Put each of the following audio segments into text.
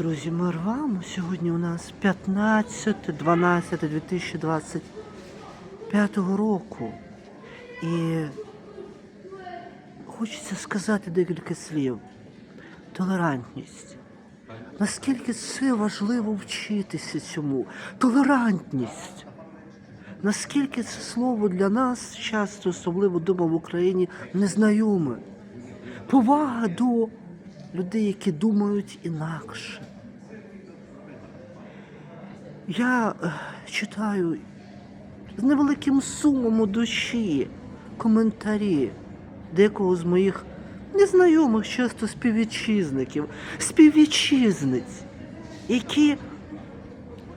Друзі, ми рвемо. Сьогодні у нас 15.12.2025 року. І хочеться сказати декілька слів. Толерантність. Наскільки це важливо вчитися цьому? Толерантність. Наскільки це слово для нас часто, особливо дома в Україні, незнайоме. Повага до людей, які думають інакше. Я е, читаю з невеликим сумом у душі коментарі декого з моїх незнайомих часто співвітчизників, співвітчизниць, які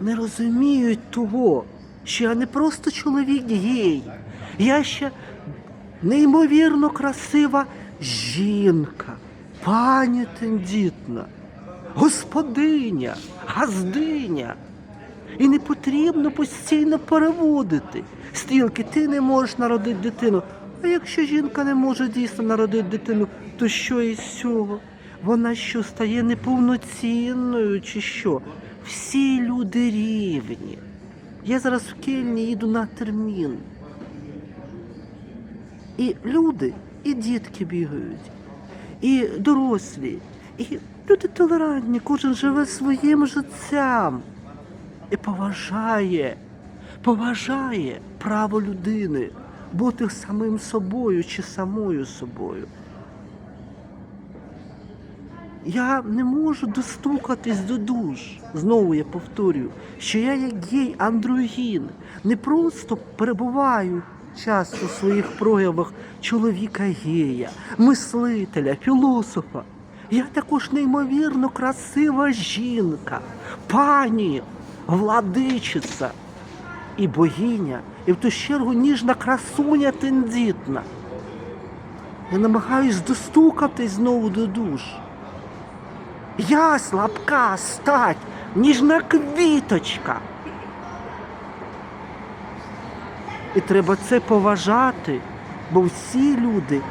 не розуміють того, що я не просто чоловік гей, я ще неймовірно красива жінка, пані тендітна, господиня, газдиня. І не потрібно постійно переводити. Стрілки, ти не можеш народити дитину. А якщо жінка не може дійсно народити дитину, то що із цього? Вона що стає неповноцінною чи що? Всі люди рівні. Я зараз в Кельні їду на термін. І люди, і дітки бігають, і дорослі, і люди толерантні, кожен живе своїм життям і поважає, поважає право людини бути самим собою чи самою собою. Я не можу достукатись до душ. Знову я повторюю, що я як гей андрогін не просто перебуваю часто в своїх проявах чоловіка гея, мислителя, філософа. Я також неймовірно красива жінка, пані, владичиця і богиня, і в ту чергу ніжна красуня тендітна. Я намагаюсь достукатись знову до душ. Я слабка стать, ніжна квіточка. І треба це поважати, бо всі люди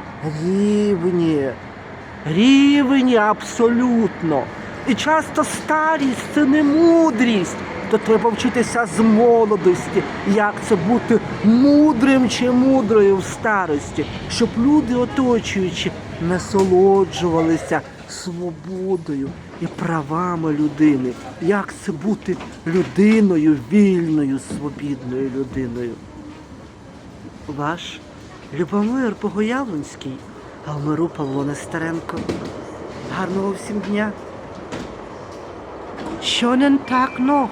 рівні, рівні абсолютно. І часто старість це не мудрість, то треба вчитися з молодості, як це бути мудрим чи мудрою в старості, щоб люди, оточуючи, насолоджувалися свободою і правами людини. Як це бути людиною, вільною, свобідною людиною? Ваш Любомир Богоявленський, а в Павло Нестеренко. Гарного всім дня. Не так ног?